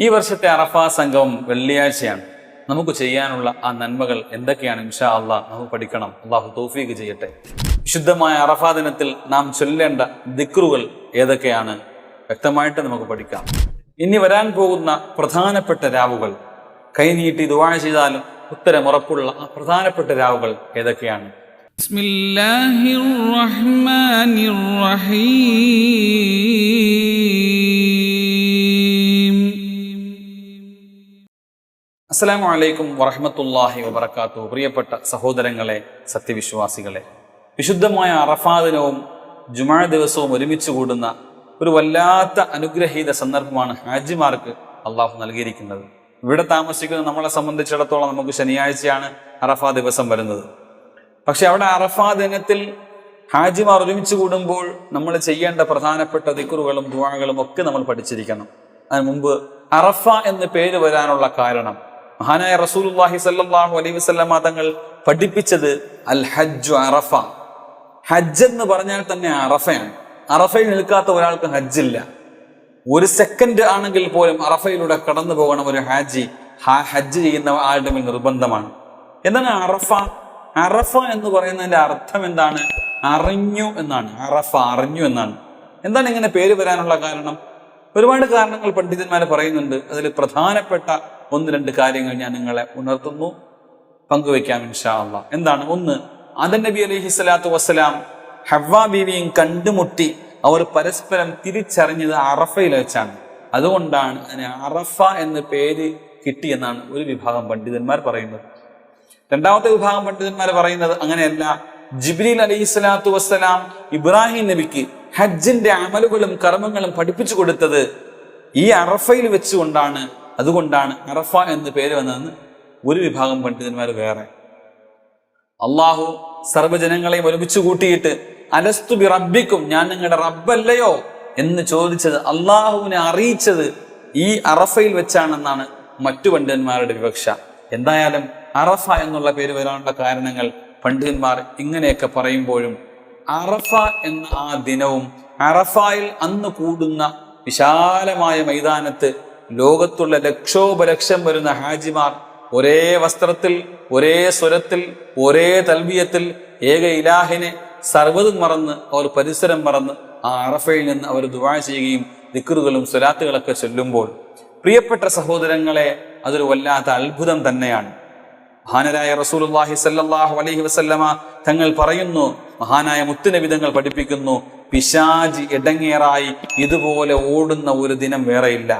ഈ വർഷത്തെ അറഫ സംഘം വെള്ളിയാഴ്ചയാണ്. നമുക്ക് ചെയ്യാനുള്ള ആ നന്മകൾ എന്തൊക്കെയാണ് ഇൻഷാ അള്ളാഹ് നമുക്ക് പഠിക്കണം. അള്ളാഹു തോഫീക്ക് ചെയ്യട്ടെ. വിശുദ്ധമായ അറഫ ദിനത്തിൽ നാം ചൊല്ലേണ്ട ദിക്റുകൾ ഏതൊക്കെയാണ്? വ്യക്തമായിട്ട് നമുക്ക് പഠിക്കാം. ഇനി വരാൻ പോകുന്ന പ്രധാനപ്പെട്ട രാവുകൾ. കൈനീട്ടി ദുവാഴ ചെയ്താലും ഉത്തരമുറപ്പുള്ള ആ പ്രധാനപ്പെട്ട രാവുകൾ ഏതൊക്കെയാണ്? ബിസ്മില്ലാഹിർ റഹ്മാനിർ റഹീം. അസ്സലാമു അലൈക്കും വറഹമത്തല്ലാഹി വബർക്കാത്തു പ്രിയപ്പെട്ട സഹോദരങ്ങളെ സത്യവിശ്വാസികളെ വിശുദ്ധമായ അറഫാ ദിനവും ജുമാ ദിവസവും ഒരുമിച്ച് കൂടുന്ന ഒരു വല്ലാത്ത അനുഗ്രഹീത സന്ദർഭമാണ് ഹാജിമാർക്ക് അള്ളാഹു നൽകിയിരിക്കുന്നത്. ഇവിടെ താമസിക്കുന്ന നമ്മളെ സംബന്ധിച്ചിടത്തോളം നമുക്ക് ശനിയാഴ്ചയാണ് അറഫാ ദിവസം വരുന്നത്. പക്ഷെ അവിടെ അറഫാ ദിനത്തിൽ ഹാജിമാർ ഒരുമിച്ച് കൂടുമ്പോൾ നമ്മൾ ചെയ്യേണ്ട പ്രധാനപ്പെട്ട ദിക്കുറുകളും ദുവാകളും ഒക്കെ നമ്മൾ പഠിച്ചിരിക്കണം. അതിന് മുമ്പ് അറഫ എന്ന് പേര് വരാനുള്ള കാരണം മഹാനായ റസൂലുള്ളാഹി സല്ലാഹു അലൈഹി വസല്ലമ തങ്ങൾ പഠിപ്പിച്ചത് അൽ ഹജ്ജു അറഫ. ഹജ്ജ് എന്ന് പറഞ്ഞാൽ തന്നെ അറഫയാണ്. അറഫയിൽ നിൽക്കാത്ത ഒരാൾക്ക് ഹജ്ജില്ല. ഒരു സെക്കൻഡ് ആണെങ്കിൽ പോലും അറഫയിലൂടെ കടന്നു പോകണം ഒരു ഹാജി. ഹാ- ഹജ്ജ് ചെയ്യുന്ന ആളുടെ മേൽ നിർബന്ധമാണ്. എന്താണ് അറഫ? അറഫ എന്ന് പറയുന്നതിന്റെ അർത്ഥം എന്താണ്? അറിഞ്ഞു എന്നാണ്. അറഫ അറിഞ്ഞു എന്നാണ്. എന്താണ് ഇങ്ങനെ പേര് വരാനുള്ള കാരണം? ഒരുപാട് കാരണങ്ങൾ പണ്ഡിതന്മാർ പറയുന്നുണ്ട്. അതിൽ പ്രധാനപ്പെട്ട ഒന്ന് രണ്ട് കാര്യങ്ങൾ ഞാൻ നിങ്ങളെ ഉണർത്തുന്നു പങ്കുവെക്കാം ഇൻഷാ എന്താണ്? ഒന്ന് ആദൻ നബി അലൈഹി സ്വലാത്തു വസ്സലാം ഹവ്വ ബീവിയും കണ്ടുമുട്ടി അവർ പരസ്പരം തിരിച്ചറിഞ്ഞത് അറഫയിൽ വെച്ചാണ്. അതുകൊണ്ടാണ് അതിന് അറഫ എന്ന പേര് കിട്ടിയെന്നാണ് ഒരു വിഭാഗം പണ്ഡിതന്മാർ പറയുന്നത്. രണ്ടാമത്തെ വിഭാഗം പണ്ഡിതന്മാർ പറയുന്നത് അങ്ങനെയല്ല. ജിബ്രീൽ അലൈഹി സ്വലാത്തു വസ്സലാം ഇബ്രാഹിം നബിക്ക് ഹജ്ജിന്റെ അമലുകളും കർമ്മങ്ങളും പഠിപ്പിച്ചു കൊടുത്തത് ഈ അറഫയിൽ വെച്ചുകൊണ്ടാണ് അതുകൊണ്ടാണ് അറഫ എന്ന് പേര് വന്നതെന്ന് ഒരു വിഭാഗം പണ്ഡിതന്മാർ വേറെ. അള്ളാഹു സർവജനങ്ങളെയും ഒരുമിച്ച് കൂട്ടിയിട്ട് അലസ്തു ബി റബ്ബിക്കും ഞാൻ നിങ്ങളുടെ റബ്ബല്ലയോ? എന്ന് ചോദിച്ചത് അള്ളാഹുവിനെ അറിയിച്ചത് ഈ അറഫയിൽ വെച്ചാണെന്നാണ് മറ്റു പണ്ഡിതന്മാരുടെ വിവക്ഷ. എന്തായാലും അറഫ എന്നുള്ള പേര് വരാനുള്ള കാരണങ്ങൾ പണ്ഡിതന്മാർ ഇങ്ങനെയൊക്കെ പറയുമ്പോഴും അറഫ എന്ന ആ ദിനവും അറഫായിൽ അന്ന് കൂടുന്ന വിശാലമായ മൈതാനത്ത് ലോകത്തുള്ള ലക്ഷോപലക്ഷം വരുന്ന ഹാജിമാർ ഒരേ വസ്ത്രത്തിൽ ഒരേ സ്വരത്തിൽ ഒരേ തൽബിയത്തിൽ ഏക ഇലാഹിനെ സർവതും മറന്ന് അവർ പരിസരം മറന്ന് ആ അറഫയിൽ നിന്ന് അവർ ദുവാ ചെയ്യുകയും ദിക്കറുകളും സ്വലാത്തുകളൊക്കെ ചൊല്ലുമ്പോൾ പ്രിയപ്പെട്ട സഹോദരങ്ങളെ അതൊരു വല്ലാത്ത അത്ഭുതം തന്നെയാണ്. മഹാനരായ റസൂലുള്ളാഹി സല്ലാഹു അലഹി വസല്ലമ തങ്ങൾ പറയുന്നു മഹാനായ മുത്തുനബി തങ്ങൾ പഠിപ്പിക്കുന്നു പിശാജി ഇടങ്ങേറായി ഇതുപോലെ ഓടുന്ന ഒരു ദിനം വേറെയില്ല.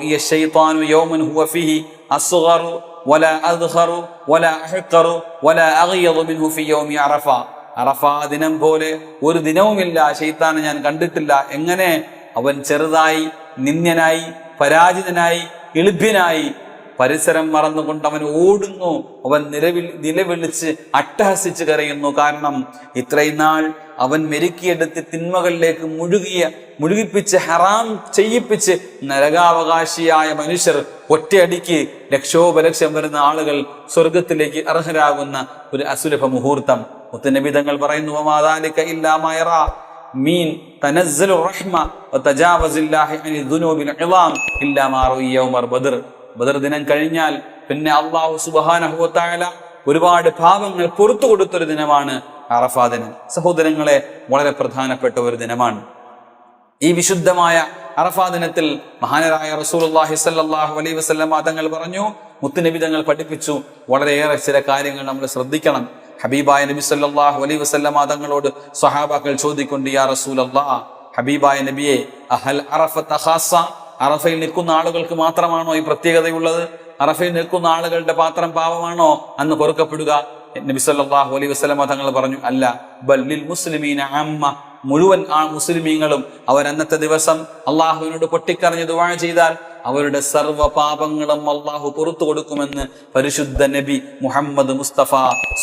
ഈ ശൈത്താനു യൗമൻ ഹുവ ഫീഹി അസ്ഗറു വല അദ്ഖറു വല അഹ്ഖറു വല അഗ്യദു മിൻഹു ഫി യൗമി അറഫ. അറഫ ദിനം പോലെ ഒരു ദിനവുമില്ല. ശൈത്താനെ ഞാൻ കണ്ടിട്ടില്ല. എങ്ങനെ? അവൻ ചെറുതായി നിന്ദ്യനായി പരാജിതനായി എളുപ്യനായി പരിസരം മറന്നുകൊണ്ട് അവൻ ഓടുന്നു. അവൻ നിലവിൽ നിലവിളിച്ച് അട്ടഹസിച്ച് കരയുന്നു. കാരണം ഇത്രയും നാൾ അവൻ മെരുക്കിയെടുത്ത് തിന്മകളിലേക്ക് മുഴുകിയ മുഴുകിപ്പിച്ച് ഹറാം ചെയ്യിപ്പിച്ച് നരകാവകാശിയായ മനുഷ്യർ ഒറ്റയടിക്ക് ലക്ഷോപലക്ഷം വരുന്ന ആളുകൾ സ്വർഗത്തിലേക്ക് അർഹരാകുന്ന ഒരു അസുലഭ മുഹൂർത്തം. മുത്തനബിതങ്ങൾ പറയുന്നു "വമാദാലിക ഇല്ലാ മാ യറാ. മീൻ തനസ്സലു റഹ്മ വതജാവസില്ലാഹി അനി ദുനൂബിൽ ഇളാം ഇല്ലാ മാ റുഇ യൗമർ ബദർ. ബദർ ദിനം കഴിഞ്ഞാൽ പിന്നെ അള്ളാഹു സുബ്ഹാനഹു വതആല ഒരുപാട് പാപങ്ങൾ പുറത്തു കൊടുത്തൊരു ദിനമാണ് അറഫാ ദിനം സഹോദരങ്ങളെ വളരെ പ്രധാനപ്പെട്ട ഒരു ദിനമാണ്. ഈ വിശുദ്ധമായ അറഫാ ദിനത്തിൽ മഹാനരായ റസൂലുള്ളാഹി സല്ലാഹു അലൈ വസ്ലമ തങ്ങൾ പറഞ്ഞു മുത്തുനബി തങ്ങൾ പഠിപ്പിച്ചു. വളരെയേറെ ചില കാര്യങ്ങൾ നമ്മൾ ശ്രദ്ധിക്കണം. ഹബീബായ നബി സല്ലാഹു അലൈ വസ്ലമ തങ്ങളോട് സ്വഹാബാക്കൾ ചോദിക്കൊണ്ട് യാ റസൂൽ അള്ളാ ഹബീബായ നബിയെ അഹൽ അറഫ തഹാസ അറഫയിൽ നിൽക്കുന്ന ആളുകൾക്ക് മാത്രമാണോ ഈ പ്രത്യേകതയുള്ളത്? അറഫയിൽ നിൽക്കുന്ന ആളുകളുടെ പാത്രം പാവമാണോ അന്ന് പൊറുക്കപ്പെടുക. നബി സല്ലല്ലാഹു അലൈഹി വസല്ലമ തങ്ങൾ പറഞ്ഞു അല്ല ബല്ലിൽ മുസ്ലിമീന അമ്മ. മുഴുവൻ ആ മുസ്ലിമീങ്ങളും അവർ അന്നത്തെ ദിവസം അള്ളാഹുവിനോട് പൊട്ടിക്കറിഞ്ഞ് ദുവാ ചെയ്താൽ അവരുടെ സർവ പാപങ്ങളും അള്ളാഹു പുറത്തു കൊടുക്കുമെന്ന് പരിശുദ്ധ നബി മുഹമ്മദ് മുസ്തഫ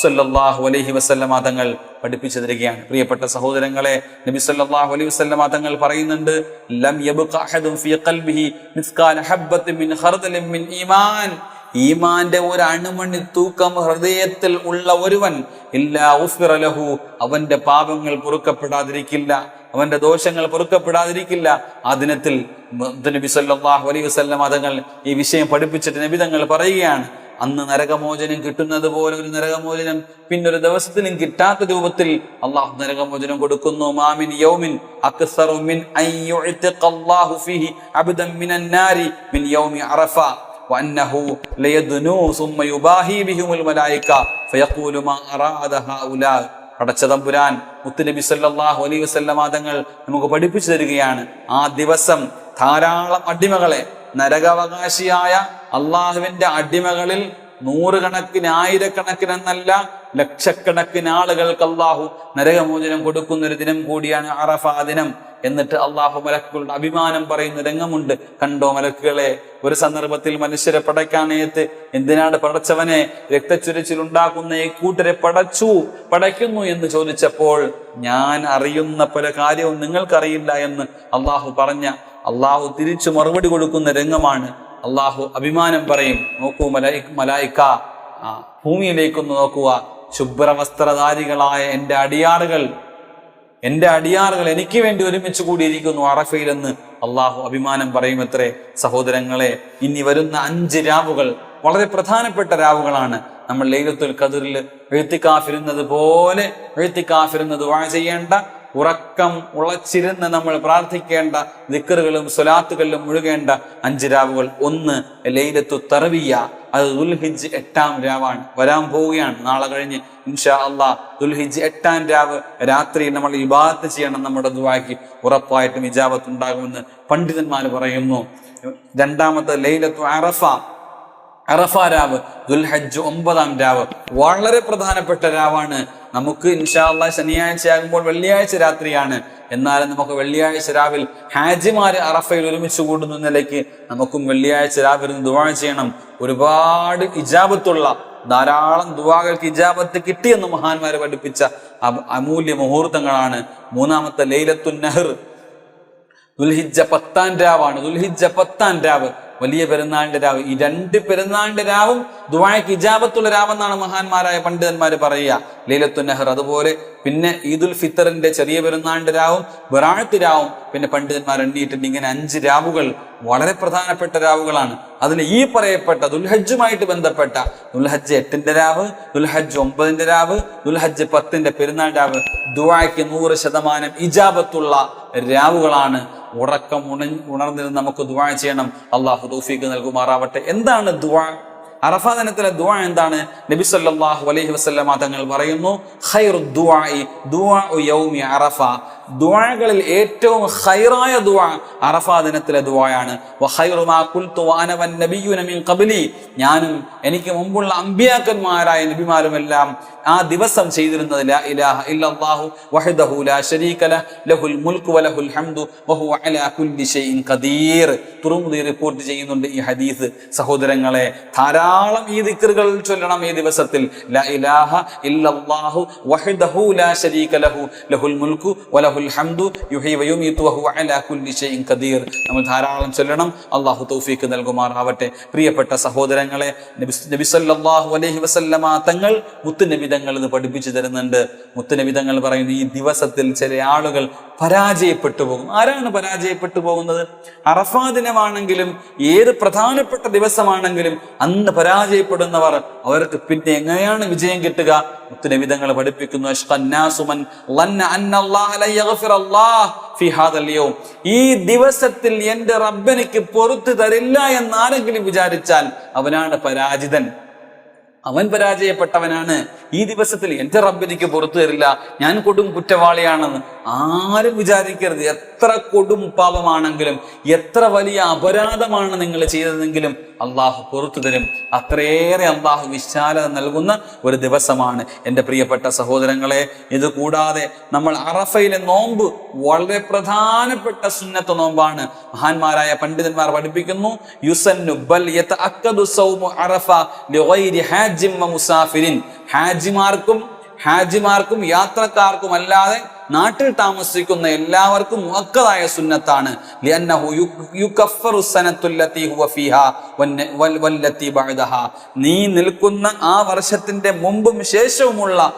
സല്ലല്ലാഹു അലഹി വസല്ലമ തങ്ങൾ പഠിപ്പിച്ചു തരികയാണ്. പ്രിയപ്പെട്ട സഹോദരങ്ങളെ നബി സല്ലല്ലാഹു അലൈഹി വസല്ലമ തങ്ങൾ പറയുന്നുണ്ട് ലം ഫീ ഖൽബിഹി മിൻ മിൻ ഈമാൻ. ഈമാന്റെ ഒരു അണുമണി തൂക്കം ഹൃദയത്തിൽ ഉള്ള ഒരുവൻ ഇല്ലാ ഉഫിറ ലഹു അവന്റെ പാപങ്ങൾ പൊറുക്കപ്പെടാതിരിക്കില്ല അവന്റെ ദോഷങ്ങൾ പൊറുക്കപ്പെടാതിരിക്കില്ല. ആ ദിനത്തിൽ നബി സല്ലല്ലാഹു അലൈഹി വസല്ലം ഈ വിഷയം പഠിപ്പിച്ചിട്ട് നബിതങ്ങൾ പറയുകയാണ് അന്ന് നരകമോചനം കിട്ടുന്നത് പോലെ ഒരു നരകമോചനം പിന്നൊരു ദിവസത്തിലും കിട്ടാത്ത രൂപത്തിൽ അള്ളാഹു നരകമോചനം കൊടുക്കുന്നു. മാമിൻ യൗമിൻ അക്സറു മിൻ അൻ യുഅ്തിഖ ഫീഹി അബ്ദൻ മിൻ യൗമി അറഫ. പടച്ചതമ്പുരാൻ മുത്തുനബി സല്ലാഹു അലൈ വസല്ലമാതങ്ങൾ നമുക്ക് പഠിപ്പിച്ചു തരികയാണ്. ആ ദിവസം ധാരാളം അടിമകളെ നരകാവകാശിയായ അള്ളാഹുവിന്റെ അടിമകളിൽ നൂറുകണക്കിന് ആയിരക്കണക്കിനെന്നല്ല ലക്ഷക്കണക്കിന് ആളുകൾക്ക് അള്ളാഹു നരകമോചനം കൊടുക്കുന്ന ഒരു ദിനം കൂടിയാണ് അറഫ ദിനം. എന്നിട്ട് അള്ളാഹു മലക്കുകളുടെ അഭിമാനം പറയുന്ന രംഗമുണ്ട്. കണ്ടോ മലക്കുകളെ? ഒരു സന്ദർഭത്തിൽ മനുഷ്യരെ പടയ്ക്കാൻ നേരത്ത് എന്തിനാണ് പടച്ചവനെ? രക്തച്ചുരച്ചിൽ ഉണ്ടാക്കുന്ന ഈ കൂട്ടരെ പടച്ചു പടയ്ക്കുന്നു എന്ന് ചോദിച്ചപ്പോൾ ഞാൻ അറിയുന്ന പല കാര്യവും നിങ്ങൾക്കറിയില്ല എന്ന് അള്ളാഹു പറഞ്ഞ അള്ളാഹു തിരിച്ചു മറുപടി കൊടുക്കുന്ന രംഗമാണ് അള്ളാഹു അഭിമാനം പറയും. നോക്കൂ മലായി മലായിക്ക ഭൂമിയിലേക്കൊന്ന് നോക്കുക. ശുഭ്രവസ്ത്രധാരികളായ എന്റെ അടിയാറുകൾ. എന്റെ അടിയാറുകൾ എനിക്ക് വേണ്ടി ഒരുമിച്ച് കൂടിയിരിക്കുന്നു അറഫയിൽ എന്ന് അള്ളാഹു അഭിമാനം പറയുമത്രേ. സഹോദരങ്ങളെ ഇനി വരുന്ന അഞ്ച് രാവുകൾ വളരെ പ്രധാനപ്പെട്ട രാവുകളാണ്. നമ്മൾ ലൈലത്തുൽ ഖദറിൽ എഴുത്തിക്കാഫിരുന്നത് പോലെ എഴുത്തിക്കാഫിരുന്നത് വാഴ ചെയ്യേണ്ട ഉറക്കം ഉളച്ചിരുന്ന് നമ്മൾ പ്രാർത്ഥിക്കേണ്ട ദിക്കറുകളും സ്വലാത്തുകളിലും മുഴുകേണ്ട അഞ്ച് രാവുകൾ. ഒന്ന് ലൈലത്തു തറവിയ അത് ദുൽഹിജ് എട്ടാം രാവാണ്. വരാൻ പോവുകയാണ്. നാളെ കഴിഞ്ഞ് ഇൻഷാ അള്ളാ ദുൽഹിജ് എട്ടാം രാവ് രാത്രി നമ്മൾ ഇബാദത്ത് ചെയ്യണം നമ്മുടെ ദുവാക്കി ഉറപ്പായിട്ടും ഇജാബത്ത് ഉണ്ടാകുമെന്ന് പണ്ഡിതന്മാർ പറയുന്നു. രണ്ടാമത്തെ ലൈലത്തു അറഫ. അറഫ രാവ് ദുൽഹജ് ഒമ്പതാം രാവ്. വളരെ പ്രധാനപ്പെട്ട രാവാണ്. നമുക്ക് ഇൻഷാല്ല ശനിയാഴ്ച ആകുമ്പോൾ വെള്ളിയാഴ്ച രാത്രിയാണ്. എന്നാലും നമുക്ക് വെള്ളിയാഴ്ച രാവിൽ ഹാജിമാര് അറഫയിൽ ഒരുമിച്ച് കൂടുന്ന നിലയ്ക്ക് നമുക്കും വെള്ളിയാഴ്ച രാവിലെ ദുവാ ചെയ്യണം. ഒരുപാട് ഇജാബത്തുള്ള ധാരാളം ദുവാകൾക്ക് ഇജാബത്ത് കിട്ടിയെന്ന് മഹാന്മാരെ പഠിപ്പിച്ച അമൂല്യ മുഹൂർത്തങ്ങളാണ്. മൂന്നാമത്തെ ലൈലത്തു നെഹർ ദുൽഹിജ പത്താൻ രാവാണ്. ദുൽഹിജ പത്താൻ രാവ്. വലിയ പെരുന്നാളിന്റെ രാവ് ഈ രണ്ട് പെരുന്നാളിന്റെ രാവും ദുബായ്ക്ക് ഇജാബത്തുള്ള രാവെന്നാണ് മഹാന്മാരായ പണ്ഡിതന്മാർ പറയുക. ലീലത്തു നെഹർ അതുപോലെ. പിന്നെ ഈദുൽ ഫിത്തറിന്റെ ചെറിയ പെരുന്നാളിന്റെ രാവും ബറാഴത്ത് രാവും പിന്നെ പണ്ഡിതന്മാർ എണ്ണിയിട്ടുണ്ട് ഇങ്ങനെ അഞ്ച് രാവുകൾ വളരെ പ്രധാനപ്പെട്ട രാവുകളാണ്. അതിൽ ഈ പറയപ്പെട്ട ദുൽഹജ്ജുമായിട്ട് ബന്ധപ്പെട്ട ദുൽഹജ്ജ് എട്ടിന്റെ രാവ് ദുൽഹജ്ജ് ഒമ്പതിന്റെ രാവ് ദുൽഹജ്ജ് പത്തിന്റെ പെരുന്നാൾ രാവ് ദുവായ്ക്ക് നൂറ് ശതമാനം ഇജാബത്തുള്ള രാവുകളാണ് ഉറക്കം ഉണ ഉണർന്നിരുന്ന് നമുക്ക് ദുവാ ചെയ്യണം. അള്ളാഹു തൗഫീഖ് നൽകുമാറാവട്ടെ. എന്താണ് ദുവാ അറഫ ദിനത്തിലെ ദുആ എന്താണ്? നബി സല്ലല്ലാഹു അലൈഹി വസല്ലമ തങ്ങൾ പറയുന്നു ഖൈറു ദുആഇ ദുആഉ യൗമി അറഫ. ദുആകളിൽ ഏറ്റവും ഖൈറായ ദുആ അറഫ ദിനത്തിലെ ദുആയാണ്. വഖൈറു മാ ഖുൽതു വഅന വന്നബിയ്യുന മിൻ ഖബ്ലി. ഞാനും എനിക്ക് മുമ്പുള്ള അമ്പിയാക്കന്മാരായ നബിമാരുമെല്ലാം ആ ദിവസം ചെയ്തിരുന്നത് റിപ്പോർട്ട് ചെയ്യുന്നുണ്ട് ഈ ഹദീസ്. സഹോദരങ്ങളെ ധാരാളം ഈ ദിക്കറുകൾ ചൊല്ലണം ഈ ദിവസത്തിൽ. നമ്മൾ ധാരാളം ചൊല്ലണം. അള്ളാഹു തൗഫീക്ക് നൽകുമാറാവട്ടെ. പ്രിയപ്പെട്ട സഹോദരങ്ങളെ നബി നബി സല്ലല്ലാഹു അലൈഹി വസല്ലമ തങ്ങൾ മുത്തുനബി തങ്ങൾ ഇത് പഠിപ്പിച്ചു തരുന്നുണ്ട്. മുത്തന വിധങ്ങൾ പറയുന്നു ഈ ദിവസത്തിൽ ചില ആളുകൾ പരാജയപ്പെട്ടു പോകും. ആരാണ് പരാജയപ്പെട്ടു പോകുന്നത്? അറഫാ ദിനമാണെങ്കിലും ഏത് പ്രധാനപ്പെട്ട ദിവസമാണെങ്കിലും അന്ന് പരാജയപ്പെടുന്നവർ അവർക്ക് പിന്നെ എങ്ങനെയാണ് വിജയം കിട്ടുക? മുത്തുനബിതങ്ങൾ പഠിപ്പിക്കുന്നു. ഈ ദിവസത്തിൽ എന്റെ റബ്ബനിക്ക് പൊറത്തു തരില്ല എന്നാരെങ്കിലും വിചാരിച്ചാൽ അവനാണ് പരാജിതൻ. അവൻ പരാജയപ്പെട്ടവനാണ്. ഈ ദിവസത്തിൽ എന്റെ റബ്ബിനിക്ക് പുറത്തു തരില്ല. ഞാൻ കൊടും കുറ്റവാളിയാണെന്ന് ആരും വിചാരിക്കരുത്. എത്ര കൊടും പാപമാണെങ്കിലും എത്ര വലിയ അപരാധമാണ് നിങ്ങൾ ചെയ്തതെങ്കിലും അള്ളാഹു പുറത്തു തരും. അത്രയേറെ അള്ളാഹു വിശാലത നൽകുന്ന ഒരു ദിവസമാണ്. എന്റെ പ്രിയപ്പെട്ട സഹോദരങ്ങളെ ഇത് കൂടാതെ നമ്മൾ അറഫയിലെ നോമ്പ് വളരെ പ്രധാനപ്പെട്ട സുന്നത്ത് നോമ്പാണ്. മഹാന്മാരായ പണ്ഡിതന്മാർ പഠിപ്പിക്കുന്നു ഹാജിമാർക്കും ഹാജിമാർക്കും യാത്രക്കാർക്കും അല്ലാതെ നാട്ടിൽ താമസിക്കുന്ന എല്ലാവർക്കും മുഅക്കദായ സുന്നത്താണ്. നീ നിൽക്കുന്ന ആ വർഷത്തിന്റെ മുമ്പും ശേഷവുമുള്ള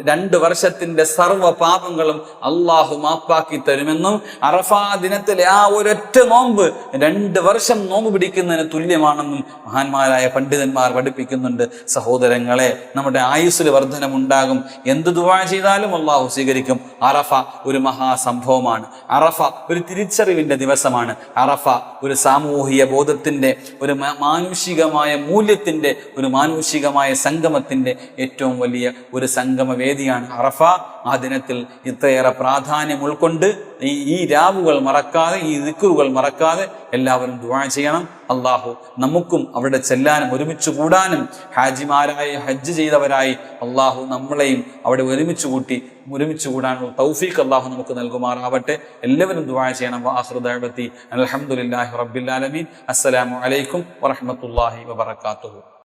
രണ്ട് വർഷത്തിന്റെ സർവ പാപങ്ങളും അള്ളാഹു മാപ്പാക്കി തരുമെന്നും അറഫാ ദിനത്തിലെ ആ ഒരൊറ്റ നോമ്പ് രണ്ട് വർഷം നോമ്പ് പിടിക്കുന്നതിന് തുല്യമാണെന്നും മഹാന്മാരായ പണ്ഡിതന്മാർ പഠിപ്പിക്കുന്നുണ്ട്. സഹോദരങ്ങളെ നമ്മുടെ ആയുസ്സിൽ വർധനമുണ്ടാകും. എന്ത് ദുവാ ചെയ്താലും അള്ളാഹു സ്വീകരിക്കും. അറഫ ഒരു മഹാസംഭവമാണ് അറഫ ഒരു തിരിച്ചറിവിന്റെ ദിവസമാണ്. അറഫ ഒരു സാമൂഹിക ബോധത്തിന്റെ ഒരു മാനുഷികമായ മൂല്യത്തിന്റെ ഒരു മാനുഷികമായ സംഗമത്തിന്റെ ഏറ്റവും വലിയ ഒരു സംഗമവേദിയാണ് അറഫ. ആ ദിനത്തിൽ ഇത്രയേറെ പ്രാധാന്യം ഉൾക്കൊണ്ട് ഈ രാവുകൾ മറക്കാതെ ഈ ദിക്കുറുകൾ മറക്കാതെ എല്ലാവരും ദുവാ ചെയ്യണം. അള്ളാഹു നമുക്കും അവിടെ ചെല്ലാനും ഒരുമിച്ച് കൂടാനും ഹാജിമാരായി ഹജ്ജ് ചെയ്തവരായി അള്ളാഹു നമ്മളെയും അവിടെ ഒരുമിച്ച് കൂട്ടി ഒരുമിച്ച് കൂടാനുള്ള തൗഫീഖ് അള്ളാഹു നമുക്ക് നൽകുമാറാവട്ടെ. എല്ലാവരും ദുവാ ചെയ്യണം. വാഹൃദി അലഹമുല്ലാഹി റബ്ബിൽ ആലമീൻ. അസ്സലാമു അലൈക്കും വറഹ്മത്തുള്ളാഹി വബറകാതുഹു.